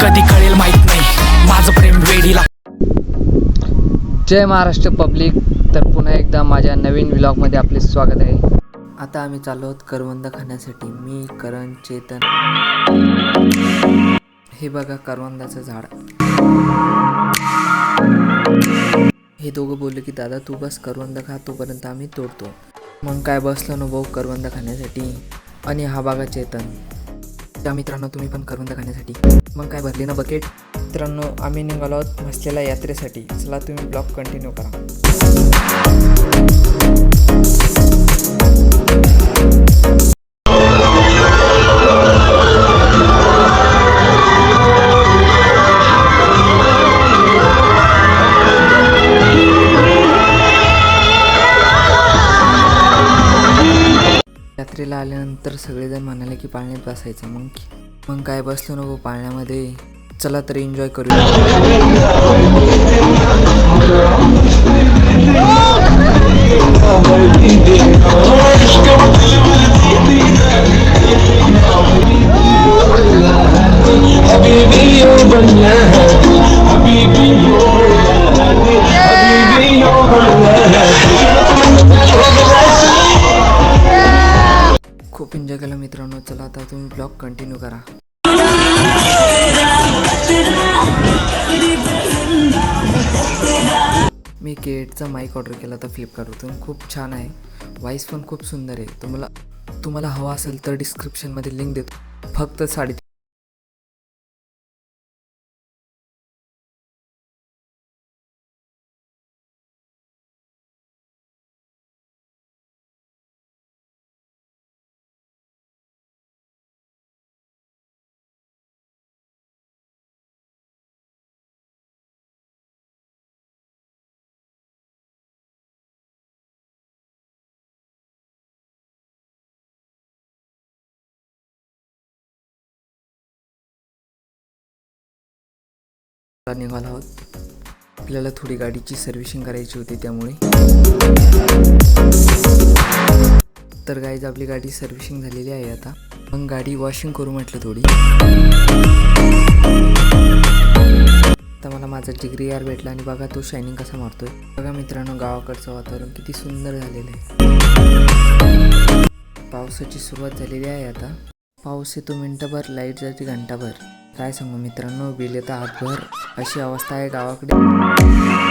कधी कळेल माहीत नाही. माझं प्रेम वेडीला जय महाराष्ट्र पब्लिक. तर पुन्हा एकदा माझ्या नवीन व्लॉगमध्ये आपले स्वागत आहे. आता आम्ही चाललो आहोत करवंद खाण्यासाठी. मी करण चेतन. हे बघा करवंदाचं झाड. हे दोघं बोलले की दादा तू बस करवंद खा तोपर्यंत आम्ही तोडतो. मग काय बसलो ना भाऊ करवंद खाण्यासाठी? आणि हा बघा चेतन. त्या मित्रांनो तुम्ही पण करून दाखवण्यासाठी मग काय भरली ना बकेट मित्रांनो आम्ही निघालो आहोत म्हसलेल्या यात्रेसाठी. चला तुम्ही ब्लॉग कंटिन्यू करा. यात्रेला आल्यानंतर सगळेजण म्हणाले की पाळण्यात बसायचं. मग मग काय बसलो नको पाळण्यामध्ये? चला तर एन्जॉय करूया. हो! खूप एन्जॉय केला मित्रांनो चला आता तुम्ही ब्लॉग कंटिन्यू करा. मी केटचा माईक ऑर्डर केला होता फ्लिपकार्टवरून खूप छान आहे. वाईस पण खूप सुंदर आहे. तुम्हाला तुम्हाला हवा असेल तर डिस्क्रिप्शनमध्ये लिंक देतो. फक्त साडे निघालो आहोत आपल्याला थोडी गाडीची सर्व्हिसिंग करायची होती त्यामुळे. तर गाईज आपली गाडी सर्व्हिसिंग झालेली आहे आता. मग गाडी वॉशिंग करू म्हटलं थोडी. आता मला माझा जिगरी यार भेटला आणि बघा तो शायनिंग कसा मारतोय. बघा मित्रांनो गावाकडचं वातावरण किती सुंदर झालेलं आहे. पावसाची सुरुवात झालेली आहे आता. पाऊस येतो मिनटभर लाइट जाते घंटाभर. काय सांगू मित्रांनो बिल तर हातभर. अशी अवस्था आहे गावाकडे.